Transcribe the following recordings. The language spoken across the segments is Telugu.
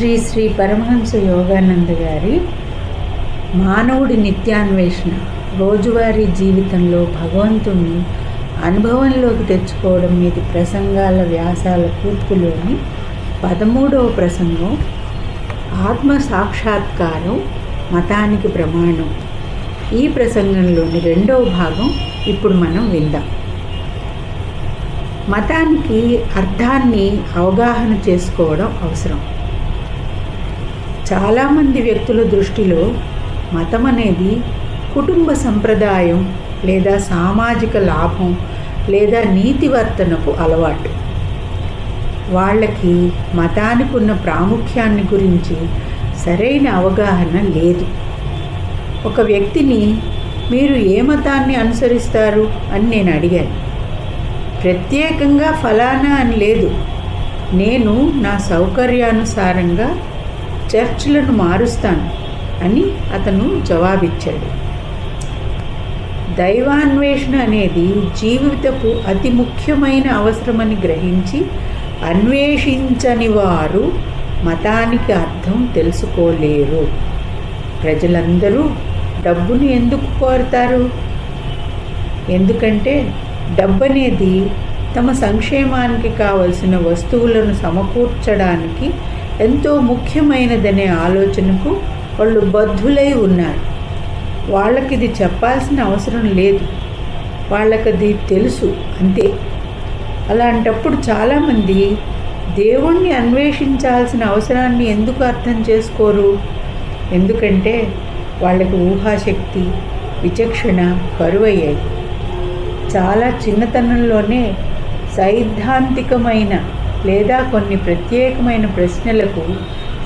శ్రీ శ్రీ పరమహంస యోగానంద గారి మానవుడి నిత్యాన్వేషణ రోజువారీ జీవితంలో భగవంతుణ్ణి అనుభవంలోకి తెచ్చుకోవడం మీది ప్రసంగాల వ్యాసాల కూర్పులోని పదమూడవ ప్రసంగం ఆత్మ సాక్షాత్కారం మతానికి ప్రమాణం. ఈ ప్రసంగంలోని రెండవ భాగం ఇప్పుడు మనం విందాం. మతానికి అర్థాన్ని అవగాహన చేసుకోవడం అవసరం. చాలామంది వ్యక్తుల దృష్టిలో మతం అనేది కుటుంబ సంప్రదాయం లేదా సామాజిక లాభం లేదా నీతివర్తనపు అలవాటు. వాళ్ళకి మతానికి ఉన్న ప్రాముఖ్యాన్ని గురించి సరైన అవగాహన లేదు. ఒక వ్యక్తిని మీరు ఏ మతాన్ని అనుసరిస్తారు అని నేను అడిగాను. ప్రత్యేకంగా ఫలానా అని లేదు. నేను నా సౌకర్యానుసారంగా చర్చ్లను మారుస్తాను అని అతను జవాబిచ్చాడు. దైవాన్వేషణ అనేది జీవితపు అతి ముఖ్యమైన అవసరమని గ్రహించి అన్వేషించని వారు మతానికి అర్థం తెలుసుకోలేరు. ప్రజలందరూ డబ్బును ఎందుకు కోరుతారు? ఎందుకంటే డబ్బు అనేది తమ సంక్షేమానికి కావలసిన వస్తువులను సమకూర్చడానికి ఎంతో ముఖ్యమైనదనే ఆలోచనకు వాళ్ళు బద్ధులై ఉన్నారు. వాళ్ళకి ఇది చెప్పాల్సిన అవసరం లేదు. వాళ్ళకది తెలుసు అంతే. అలాంటప్పుడు చాలామంది దేవుణ్ణి అన్వేషించాల్సిన అవసరాన్ని ఎందుకు అర్థం చేసుకోరు? ఎందుకంటే వాళ్ళకి ఊహాశక్తి విచక్షణ కరువయ్యాయి. చాలా చిన్నతనంలోనే సైద్ధాంతికమైన లేదా కొన్ని ప్రత్యేకమైన ప్రశ్నలకు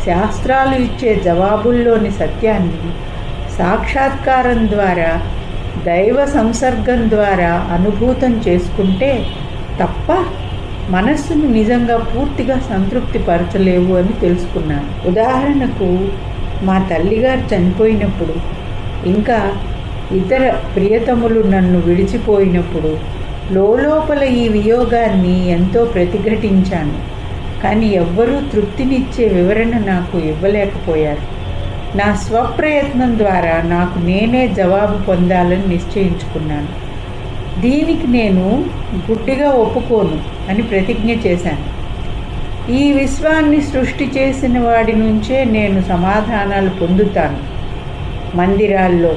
శాస్త్రాలు ఇచ్చే జవాబుల్లోని సత్యాన్ని సాక్షాత్కారం ద్వారా దైవ సంసర్గం ద్వారా అనుభూతం చేసుకుంటే తప్ప మనస్సును నిజంగా పూర్తిగా సంతృప్తిపరచలేవు అని తెలుసుకున్నాను. ఉదాహరణకు మా తల్లిగారు చనిపోయినప్పుడు ఇంకా ఇతర ప్రియతములు నన్ను విడిచిపోయినప్పుడు లోపల ఈ వియోగాన్ని ఎంతో ప్రతిఘటించాను. కానీ ఎవ్వరూ తృప్తినిచ్చే వివరణ నాకు ఇవ్వలేకపోయారు. నా స్వప్రయత్నం ద్వారా నాకు నేనే జవాబు పొందాలని నిశ్చయించుకున్నాను. దీనికి నేను గుడ్డిగా ఒప్పుకోను అని ప్రతిజ్ఞ చేశాను. ఈ విశ్వాన్ని సృష్టి చేసిన వాడి నుంచే నేను సమాధానాలు పొందుతాను. మందిరాల్లో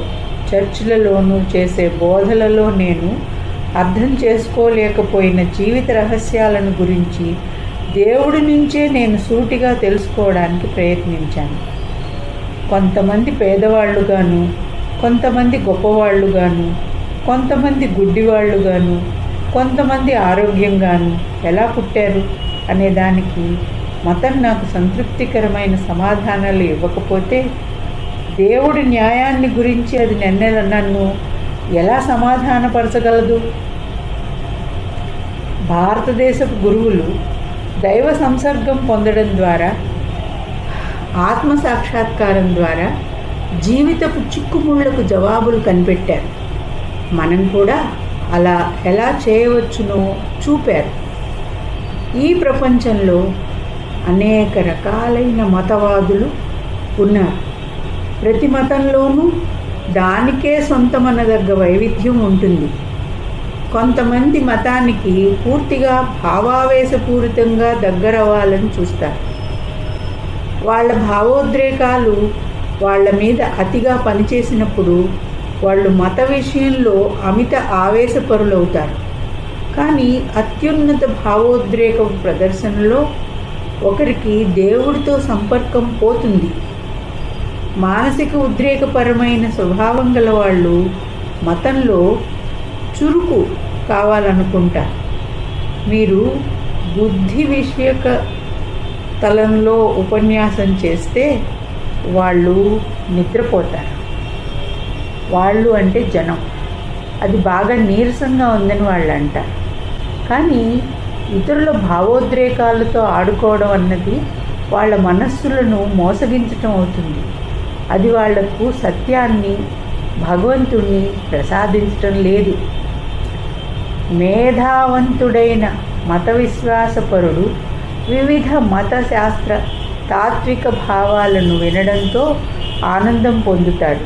చర్చిలలోనూ చేసే బోధలలో నేను అర్థం చేసుకోలేకపోయిన జీవిత రహస్యాలను గురించి దేవుడి నుంచే నేను సూటిగా తెలుసుకోవడానికి ప్రయత్నించాను. కొంతమంది పేదవాళ్ళుగాను కొంతమంది గొప్పవాళ్ళుగాను కొంతమంది గుడ్డివాళ్ళుగాను కొంతమంది ఆరోగ్యంగాను ఎలా పుట్టారు అనే దానికి మతం నాకు సంతృప్తికరమైన సమాధానాలు ఇవ్వకపోతే దేవుడి న్యాయాన్ని గురించి అది నిన్న నన్ను ఎలా సమాధానపరచగలదు? భారతదేశపు గురువులు దైవ సంసర్గం పొందడం ద్వారా ఆత్మ సాక్షాత్కారం ద్వారా జీవితపు చిక్కుముళ్ళకు జవాబులు కనిపెట్టారు. మనం కూడా అలా ఎలా చేయవచ్చునో చూపారు. ఈ ప్రపంచంలో అనేక రకాలైన మతవాదులు ఉన్నారు. ప్రతి మతంలోనూ దానికే సొంతమనదగ్గ వైవిధ్యం ఉంటుంది. కొంతమంది మతానికి పూర్తిగా భావావేశపూరితంగా దగ్గరవ్వాలని చూస్తారు. వాళ్ళ భావోద్రేకాలు వాళ్ళ మీద అతిగా పనిచేసినప్పుడు వాళ్ళు మత విషయంలో అమిత ఆవేశపరులవుతారు. కానీ అత్యున్నత భావోద్రేక ప్రదర్శనలో ఒకరికి దేవుడితో సంపర్కం పోతుంది. మానసిక ఉద్రేకపరమైన స్వభావం గల వాళ్ళు మతంలో చురుకు కావాలనుకుంటారు మీరు బుద్ధి విషయక తలంలో ఉపన్యాసం చేస్తే వాళ్ళు నిద్రపోతారు. వాళ్ళు అంటే జనం. అది బాగా నీరసంగా ఉందని వాళ్ళు అంటారు కానీ ఇతరుల భావోద్రేకాలతో ఆడుకోవడం అన్నది వాళ్ళ మనస్సులను మోసగించటం అవుతుంది. అది వాళ్ళకు సత్యాన్ని భగవంతుణ్ణి ప్రసాదించటం లేదు. మేధావంతుడైన మత విశ్వాసపరుడు వివిధ మత శాస్త్ర తాత్విక భావాలను వినడంతో ఆనందం పొందుతాడు.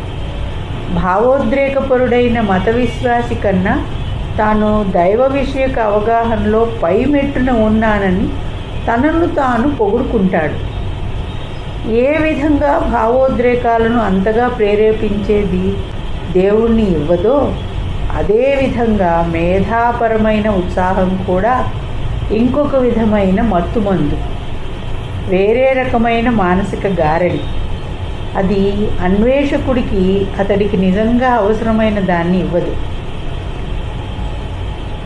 భావోద్రేకపరుడైన మత విశ్వాసి కన్నా తాను దైవ విషయక అవగాహనలో పై మెట్టున ఉన్నానని తనను తాను పొగుడుకుంటాడు. ఏ విధంగా భావోద్రేకాలను అంతగా ప్రేరేపించేది దేవుణ్ణి ఇవ్వదో అదేవిధంగా మేధాపరమైన ఉత్సాహం కూడా ఇంకొక విధమైన మత్తుమందు. వేరే రకమైన మానసిక గారడి. అది అన్వేషకుడికి అతడికి నిజంగా అవసరమైన దాన్ని ఇవ్వదు.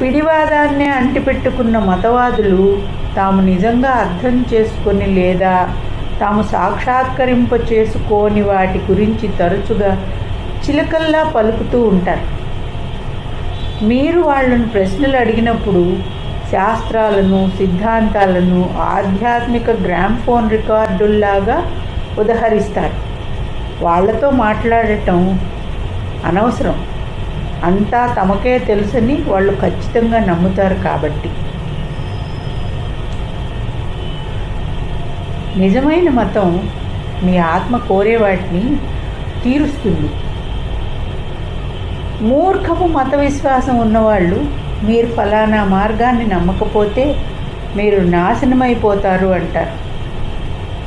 పిడివాదాన్నే అంటిపెట్టుకున్న మతవాదులు తాము నిజంగా అర్థం చేసుకొని లేదా తాము సాక్షాత్కరింప చేసుకోని వాటి గురించి తరచుగా చిలకల్లా పలుకుతూ ఉంటారు. మీరు వాళ్ళను ప్రశ్నలు అడిగినప్పుడు శాస్త్రాలను సిద్ధాంతాలను ఆధ్యాత్మిక గ్రామ్ఫోన్ రికార్డుల్లాగా ఉదహరిస్తారు. వాళ్ళతో మాట్లాడటం అనవసరం. అంతా తమకే తెలుసని వాళ్ళు ఖచ్చితంగా నమ్ముతారు కాబట్టి. నిజమైన మతం మీ ఆత్మ కోరే వాటిని తీరుస్తుంది. మూర్ఖపు మత విశ్వాసం ఉన్నవాళ్ళు మీరు ఫలానా మార్గాన్ని నమ్మకపోతే మీరు నాశనమైపోతారు అంటారు.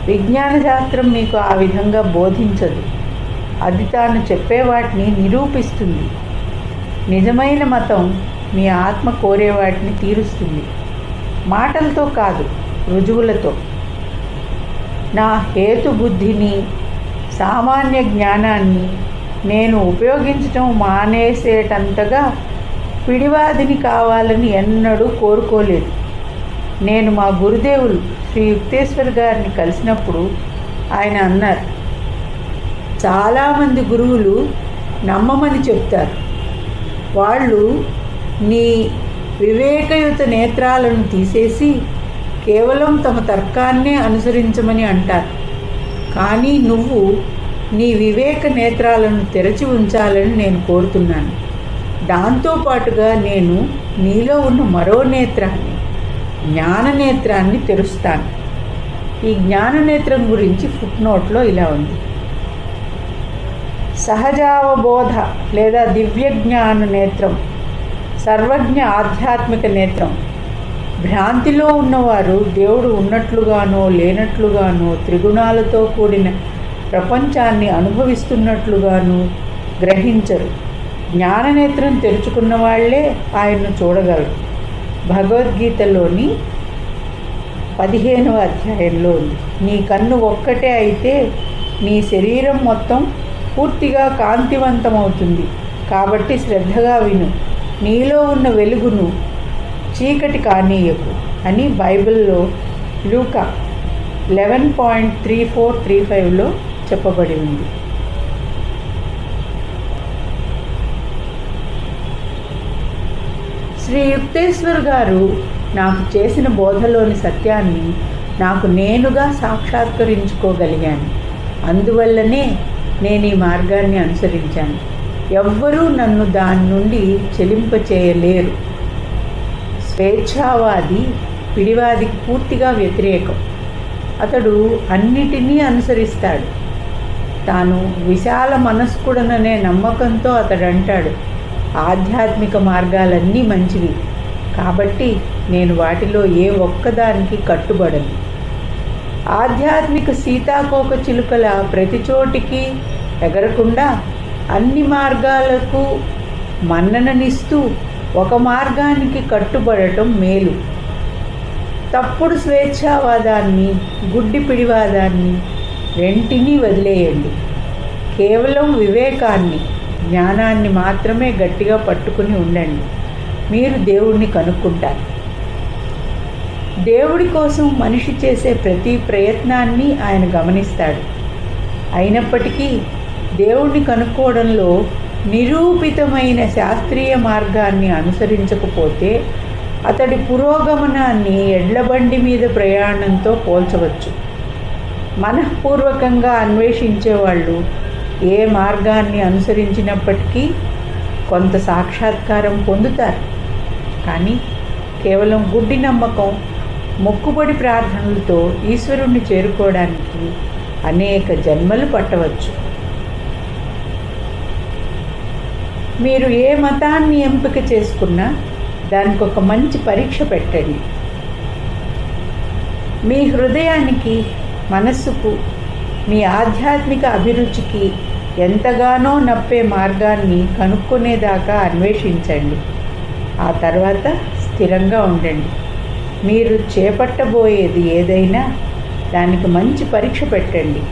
విజ్ఞాన శాస్త్రం మీకు ఆ విధంగా బోధించదు. అది తాను చెప్పే వాటిని నిరూపిస్తుంది. నిజమైన మతం మీ ఆత్మ కోరే వాటిని తీరుస్తుంది. మాటలతో కాదు రుజువులతో. నా హేతుబుద్ధిని సామాన్య జ్ఞానాన్ని నేను ఉపయోగించటం మానేసేటంతగా పిడివాదిని కావాలని ఎన్నడూ కోరుకోలేదు. నేను మా గురుదేవులు శ్రీ యుక్తేశ్వర్ గారిని కలిసినప్పుడు ఆయన అన్నారు చాలామంది గురువులు నమ్మమని చెప్తారు. వాళ్ళు నీ వివేకయుత నేత్రాలను తీసేసి కేవలం తమ తర్కాన్నే అనుసరించమని అంటారు. కానీ నువ్వు నీ వివేక నేత్రాలను తెరచి ఉంచాలని నేను కోరుతున్నాను. దాంతోపాటుగా నేను నీలో ఉన్న మరో నేత్రాన్ని జ్ఞాననేత్రాన్ని తెరుస్తాను. ఈ జ్ఞాననేత్రం గురించి ఫుట్ నోట్లో ఇలా ఉంది. సహజావబోధ లేదా దివ్య జ్ఞాన నేత్రం సర్వజ్ఞ ఆధ్యాత్మిక నేత్రం భ్రాంతిలో ఉన్నవారు దేవుడు ఉన్నట్లుగానో లేనట్లుగానో త్రిగుణాలతో కూడిన ప్రపంచాన్ని అనుభవిస్తున్నట్లుగాను గ్రహించరు. జ్ఞాననేత్రం తెరుచుకున్న వాళ్ళే ఆయన్ను చూడగలరు. భగవద్గీతలోని పదిహేనవ అధ్యాయంలో ఉంది. నీ కన్ను ఒక్కటే అయితే నీ శరీరం మొత్తం పూర్తిగా కాంతివంతమవుతుంది. కాబట్టి శ్రద్ధగా విను. నీలో ఉన్న వెలుగును చీకటి కానీయకు అని బైబిల్లో లూకా eleven point three four three ఫైవ్లో చెప్పబడి ఉంది. శ్రీ యుక్తేశ్వర్ గారు నాకు చేసిన బోధలోని సత్యాన్ని నాకు నేనుగా సాక్షాత్కరించుకోగలిగాను. అందువల్లనే నేను ఈ మార్గాన్ని అనుసరించాను. ఎవ్వరూ నన్ను దాని నుండి చెలింపచేయలేరు. స్వేచ్ఛావాది పిడివాదికి పూర్తిగా వ్యతిరేకం. అతడు అన్నిటినీ అనుసరిస్తాడు. తాను విశాల మనస్కుడననే నమ్మకంతో అతడు అంటాడు ఆధ్యాత్మిక మార్గాలన్నీ మంచివి కాబట్టి నేను వాటిలో ఏ ఒక్కదానికి కట్టుబడను. ఆధ్యాత్మిక సీతాకోక చిలుకల ప్రతి చోటికి ఎగరకుండా అన్ని మార్గాలకు మన్నననిస్తూ ఒక మార్గానికి కట్టుబడటం మేలు. తప్పుడు స్వేచ్ఛావాదాన్ని గుడ్డి పిడివాదాన్ని రెంటినీ వదిలేయండి. కేవలం వివేకాన్ని జ్ఞానాన్ని మాత్రమే గట్టిగా పట్టుకుని ఉండండి. మీరు దేవుణ్ణి కనుక్కుంటారు. దేవుడి కోసం మనిషి చేసే ప్రతి ప్రయత్నాన్ని ఆయన గమనిస్తాడు. అయినప్పటికీ దేవుణ్ణి కనుక్కోవడంలో నిరూపితమైన శాస్త్రీయ మార్గాన్ని అనుసరించకపోతే అతడి పురోగమనాన్ని ఎడ్లబండి మీద ప్రయాణంతో పోల్చవచ్చు. మనఃపూర్వకంగా అన్వేషించేవాళ్ళు ఏ మార్గాన్ని అనుసరించినప్పటికీ కొంత సాక్షాత్కారం పొందుతారు. కానీ కేవలం గుడ్డి నమ్మకం మొక్కుబడి ప్రార్థనలతో ఈశ్వరుణ్ణి చేరుకోవడానికి అనేక జన్మలు పట్టవచ్చు. మీరు ఏ మతాన్ని ఎంపిక చేసుకున్నా దానికి ఒక మంచి పరీక్ష పెట్టండి. మీ హృదయానికి మనస్సుకు మీ ఆధ్యాత్మిక అభిరుచికి ఎంతగానో నప్పే మార్గాన్ని కనుక్కునేదాకా అన్వేషించండి. ఆ తర్వాత స్థిరంగా ఉండండి. మీరు చేపట్టబోయేది ఏదైనా దానికి మంచి పరీక్ష పెట్టండి.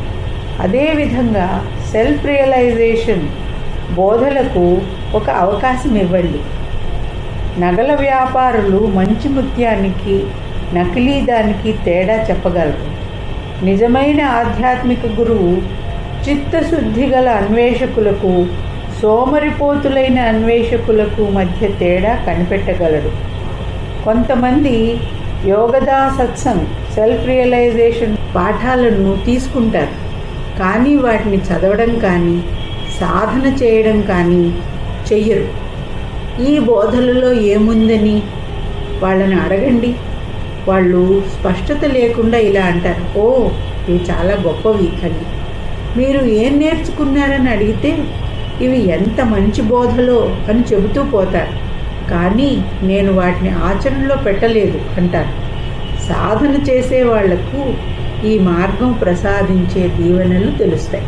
అదేవిధంగా సెల్ఫ్ రియలైజేషన్ బోధలకు ఒక అవకాశం ఇవ్వండి. నగల వ్యాపారులు మంచి ముత్యానికి నకిలీ దానికి తేడా చెప్పగలరు. నిజమైన ఆధ్యాత్మిక గురువు చిత్తశుద్ధి గల అన్వేషకులకు సోమరిపోతులైన అన్వేషకులకు మధ్య తేడా కనిపెట్టగలడు. కొంతమంది యోగదా సత్సంగ్ సెల్ఫ్ రియలైజేషన్ పాఠాలను తీసుకుంటారు. కానీ వాటిని చదవడం కానీ సాధన చేయడం కానీ చెయ్యరు. ఈ బోధలలో ఏముందని వాళ్ళని అడగండి. వాళ్ళు స్పష్టత లేకుండా ఇలా అంటారు. ఓ ఇవి చాలా గొప్పవి అని మీరు ఏం నేర్చుకున్నారని అడిగితే ఇవి ఎంత మంచి బోధలో అని చెబుతూ పోతారు. కానీ నేను వాటిని ఆచరణలో పెట్టలేదు అంటారు. సాధన చేసే వాళ్ళకు ఈ మార్గం ప్రసాదించే దీవెనలు తెలుస్తాయి.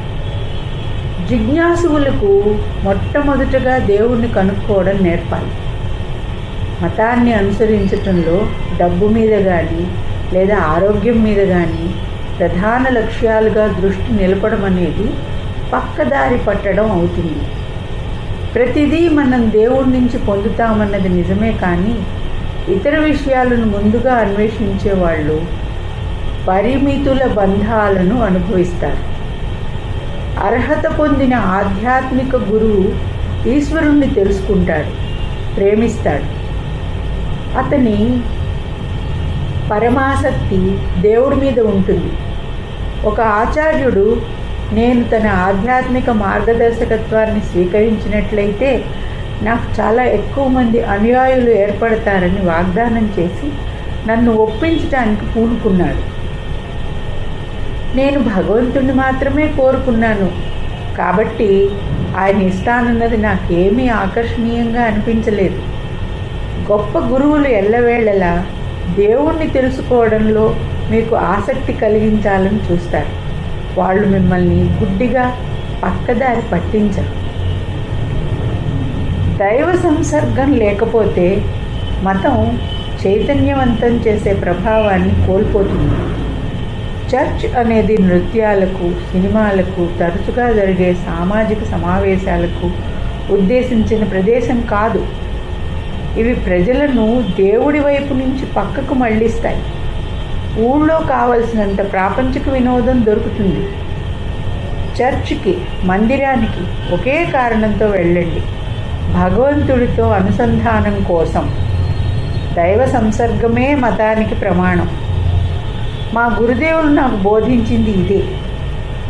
జిజ్ఞాసువులకు మొట్టమొదటగా దేవుణ్ణి కనుక్కోవడం నేర్పాలి. మతాన్ని అనుసరించటంలో డబ్బు మీద కానీ లేదా ఆరోగ్యం మీద కానీ ప్రధాన లక్ష్యాలుగా దృష్టి నిలపడం అనేది పక్కదారి పట్టడం అవుతుంది. ప్రతిదీ మనం దేవుడి నుంచి పొందుతామన్నది నిజమే కానీ ఇతర విషయాలను ముందుగా అన్వేషించే వాళ్ళు పరిమితుల బంధాలను అనుభవిస్తారు. అర్హత పొందిన ఆధ్యాత్మిక గురువు ఈశ్వరుణ్ణి తెలుసుకుంటాడు ప్రేమిస్తాడు. అతని పరమాసక్తి దేవుడి మీద ఉంటుంది. ఒక ఆచార్యుడు నేను తన ఆధ్యాత్మిక మార్గదర్శకత్వాన్ని స్వీకరించినట్లయితే నాకు చాలా ఎక్కువ మంది అనుయాయులు ఏర్పడతారని వాగ్దానం చేసి నన్ను ఒప్పించడానికి పూనుకున్నాడు. నేను భగవంతుణ్ణి మాత్రమే కోరుకున్నాను. కాబట్టి ఆయన ఇస్తానన్నది నాకేమీ ఆకర్షణీయంగా అనిపించలేదు. గొప్ప గురువులు ఎల్లవేళలా దేవుణ్ణి తెలుసుకోవడంలో మీకు ఆసక్తి కలిగించాలని చూస్తారు. వాళ్ళు మిమ్మల్ని గుడ్డిగా పక్కదారి పట్టించరు. దైవ సంసర్గం లేకపోతే మతం చైతన్యవంతం చేసే ప్రభావాన్ని కోల్పోతుంది. చర్చ్ అనేది నృత్యాలకు సినిమాలకు తరచుగా జరిగే సామాజిక సమావేశాలకు ఉద్దేశించిన ప్రదేశం కాదు. ఇవి ప్రజలను దేవుడి వైపు నుంచి పక్కకు మళ్ళిస్తాయి. ఊళ్ళో కావలసినంత ప్రాపంచిక వినోదం దొరుకుతుంది. చర్చ్కి మందిరానికి ఒకే కారణంతో వెళ్ళండి. భగవంతుడితో అనుసంధానం కోసం. దైవ సంసర్గమే మతానికి ప్రమాణం. మా గురుదేవులు నాకు బోధించింది ఇదే.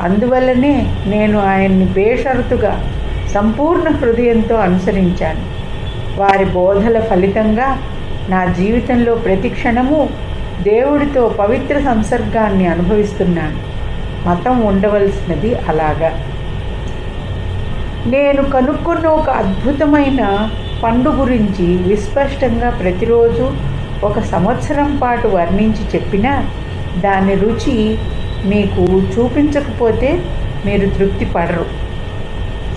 అందువల్లనే నేను ఆయన్ని బేషరతుగా సంపూర్ణ హృదయంతో అనుసరించాను. వారి బోధల ఫలితంగా నా జీవితంలో ప్రతి క్షణము దేవుడితో పవిత్ర సంసర్గాన్ని అనుభవిస్తున్నాను. మతం ఉండవలసినది అలాగా. నేను కనుక్కున్న ఒక అద్భుతమైన పండు గురించి విస్పష్టంగా ప్రతిరోజు ఒక సంవత్సరం పాటు వర్ణించి చెప్పినా దాని రుచి మీకు చూపించకపోతే మీరు తృప్తి పడరు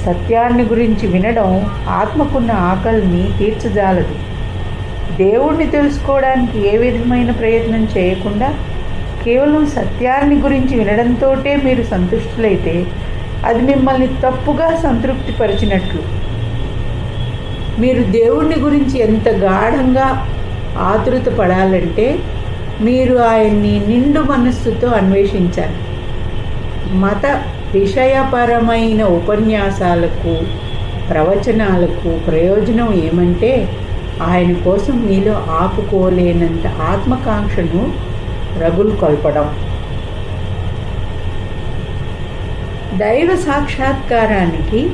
సత్యాన్ని గురించి వినడం ఆత్మకున్న ఆకలిని తీర్చజాలదు. దేవుణ్ణి తెలుసుకోవడానికి ఏ విధమైన ప్రయత్నం చేయకుండా కేవలం సత్యాన్ని గురించి వినడంతోటే మీరు సంతుష్టులైతే అది మిమ్మల్ని తప్పుగా సంతృప్తిపరిచినట్లు. మీరు దేవుణ్ణి గురించి ఎంత గాఢంగా ఆతృత పడాలంటే మీరు ఆయన్ని నిండు మనస్సుతో అన్వేషించాలి. మత విషయపరమైన ఉపన్యాసాలకు ప్రవచనాలకు ప్రయోజనం ఏమంటే ఆయన కోసం మీలో ఆపుకోలేనంత ఆత్మకాంక్షను రగులు కొల్పడం. దైవ సాక్షాత్కారానికి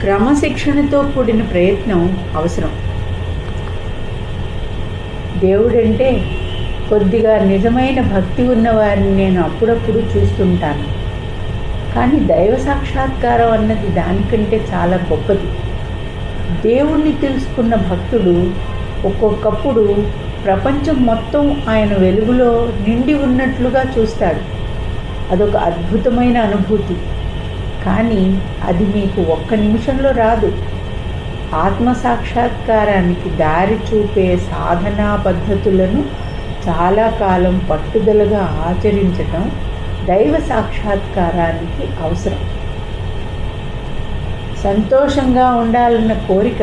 క్రమశిక్షణతో కూడిన ప్రయత్నం అవసరం. దేవుడంటే కొద్దిగా నిజమైన భక్తి ఉన్నవారిని నేను అప్పుడప్పుడు చూస్తుంటాను. కానీ దైవ సాక్షాత్కారం అన్నది దానికంటే చాలా గొప్పది. దేవుణ్ణి తెలుసుకున్న భక్తుడు ఒక్కొక్కప్పుడు ప్రపంచం మొత్తం ఆయన వెలుగులో నిండి ఉన్నట్లుగా చూస్తాడు. అదొక అద్భుతమైన అనుభూతి. కానీ అది మీకు ఒక్క నిమిషంలో రాదు. ఆత్మ సాక్షాత్కారానికి దారి చూపే సాధనా పద్ధతులను చాలా కాలం పట్టుదలగా ఆచరించటం దైవ సాక్షాత్కారానికి అవసరం. సంతోషంగా ఉండాలన్న కోరిక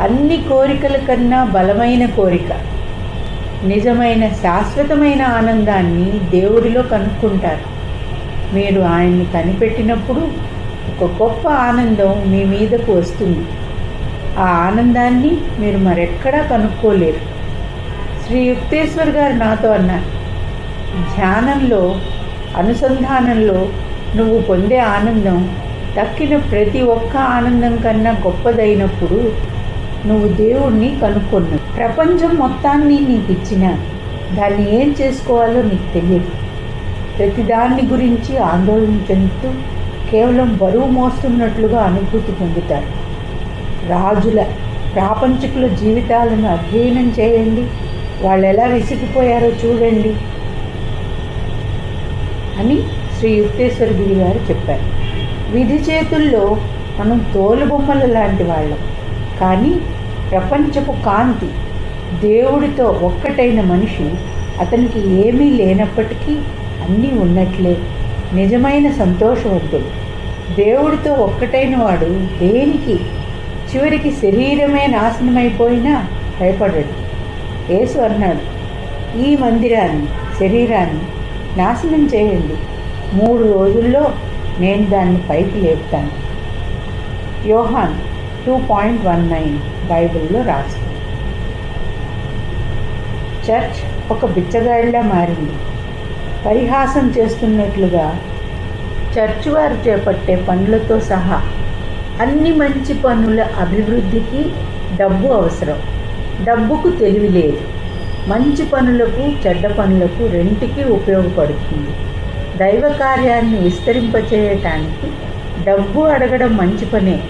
అన్ని కోరికల కన్నా బలమైన కోరిక. నిజమైన శాశ్వతమైన ఆనందాన్ని దేవుడిలో కనుక్కుంటారు. మీరు ఆయన్ని కనిపెట్టినప్పుడు ఒక గొప్ప ఆనందం మీ మీదకు వస్తుంది. ఆ ఆనందాన్ని మీరు మరెక్కడా కనుక్కోలేరు. శ్రీ యుక్తేశ్వర్ గారు నాతో అన్నారు ధ్యానంలో అనుసంధానంలో నువ్వు పొందే ఆనందం దక్కిన ప్రతి ఒక్క ఆనందం కన్నా గొప్పదైనప్పుడు నువ్వు దేవుణ్ణి కనుక్కున్నావు ప్రపంచం మొత్తాన్ని నీకు ఇచ్చిన దాన్ని ఏం చేసుకోవాలో నీకు తెలియదు. ప్రతిదాన్ని గురించి ఆందోళన చెందుతూ కేవలం బరువు మోస్తున్నట్లుగా అనుభూతి పొందుతారు. రాజుల ప్రాపంచికుల జీవితాలను అధ్యయనం చేయండి. వాళ్ళు ఎలా విసిగిపోయారో చూడండి. అని శ్రీ యుక్తేశ్వర గిరి గారు చెప్పారు. విధి చేతుల్లో మనం తోలుబొమ్మల లాంటి వాళ్ళం. కానీ ప్రపంచపు కాంతి దేవుడితో ఒక్కటైన మనిషి అతనికి ఏమీ లేనప్పటికీ అన్నీ ఉన్నట్లే. నిజమైన సంతోషవంతుడు దేవుడితో ఒక్కటైన వాడు దేనికి? చివరికి శరీరమే నాశనమైపోయినా భయపడడు. యేసు అన్నాడు ఈ మందిరాన్ని శరీరాన్ని నాశనం చేయండి. మూడు రోజుల్లో నేను దాన్ని పైకి లేపుతాను. యోహాన్ టూ పాయింట్ వన్ నైన్ బైబిల్లో రాసి చర్చ్ ఒక బిచ్చగాడిలా మారింది. పరిహాసం చేస్తున్నట్లుగా చర్చ్ వారు చేపట్టే పనులతో సహా అన్ని మంచి పనుల అభివృద్ధికి డబ్బు అవసరం. డబ్బుకు తెలివి లేదు. మంచి పనులకు చెడ్డ పనులకు రెంటికి ఉపయోగపడుతుంది. దైవ కార్యాన్ని విస్తరింపచేయటానికి డబ్బు అడగడం మంచి పనే.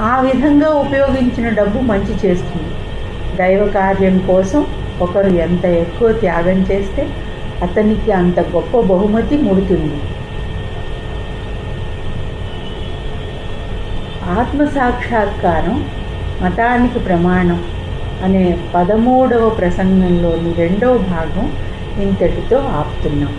ఆ విధంగా ఉపయోగించిన డబ్బు మంచి చేస్తుంది. దైవ కార్యం కోసం ఒకరు ఎంత ఎక్కువ త్యాగం చేస్తే అతనికి అంత గొప్ప బహుమతి ముడుతుంది. ఆత్మసాక్షాత్కారం మతానికి ప్రమాణం. అనే పదమూడవ ప్రసంగంలోని రెండవ భాగం ఇంతటితో ఆపుతున్నాం.